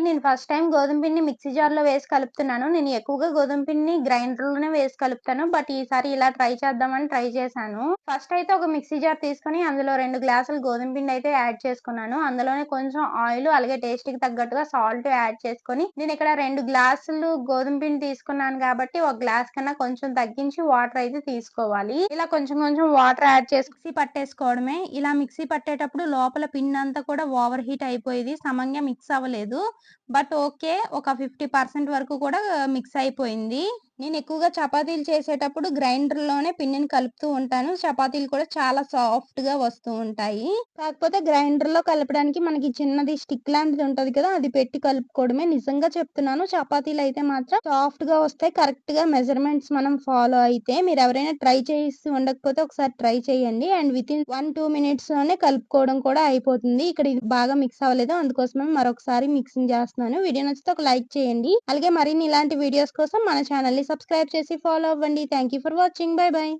నేను first time గోధుమ పిండిని మిక్సీ జార్‌లో వేసి కలుపుతున్నాను. నేను ఎక్కువగా గోధుమ పిండిని గ్రైండర్‌లోనే వేసి కలుపుతాను. బట్ ఈసారి ఇలా ట్రై చేద్దామని ట్రై చేశాను. ఫస్ట్ అయితే ఒక మిక్సీ జార్ తీసుకొని అందులో రెండు గ్లాసులు గోధుమ పిండి అయితే యాడ్ చేసుకున్నాను. అందులోనే కొంచెం ఆయిల్ అలాగే టేస్ట్కి తగ్గట్టుగా సాల్ట్ యాడ్ చేసుకొని నేను ఇక్కడ రెండు గ్లాసులు గోధుమ పిండి తీసుకున్నాను కాబట్టి ఒక గ్లాస్ కన్నా కొంచెం తగ్గించి వాటర్ అయితే తీసుకోవాలి. ఇలా కొంచెం కొంచెం వాటర్ యాడ్ చేసి మిక్సీ పట్టేసుకోవడమే. ఇలా మిక్సీ పట్టేటప్పుడు లోపల పిండి అంతా కూడా ఓవర్ హీట్ అయిపోయేది. సమంగా మిక్స్ అవ్వలేదు. But okay. ఒక 50% వరకు కూడా మిక్స్ అయిపోయింది. నేను ఎక్కువగా చపాతీలు చేసేటప్పుడు గ్రైండర్‌లోనే పిండిని కలుపుతూ ఉంటాను. చపాతీలు కూడా చాలా సాఫ్ట్‌గా వస్తూ ఉంటాయి. కాకపోతే గ్రైండర్‌లో కలపడానికి మనకి చిన్నది స్టిక్ లాంటిది ఉంటుంది కదా! అది పెట్టి కలుపుకోవడమే. నిజంగా చెప్తున్నాను చపాతీలు అయితే మాత్రం సాఫ్ట్‌గా వస్తాయి. కరెక్ట్‌గా మెజర్‌మెంట్స్ మనం ఫాలో అయితే. మీరు ఎవరైనా ట్రై చేసి ఉండకపోతే ఒకసారి ట్రై చేయండి. అండ్ వితిన్ 1, 2 మినిట్స్‌లోనే కలుపుకోవడం కూడా అయిపోతుంది. ఇక్కడ ఇది బాగా మిక్స్ అవ్వలేదు. అందుకోసమే మరొకసారి మిక్సింగ్ చేస్తున్నాను. వీడియో నచ్చితే ఒక లైక్ చేయండి. అలాగే మరిన్ని ఇలాంటి వీడియోస్ కోసం మన ఛానల్ని సబ్స్క్రైబ్ చేసి ఫాలో అవ్వండి. Thank you for watching. Bye bye.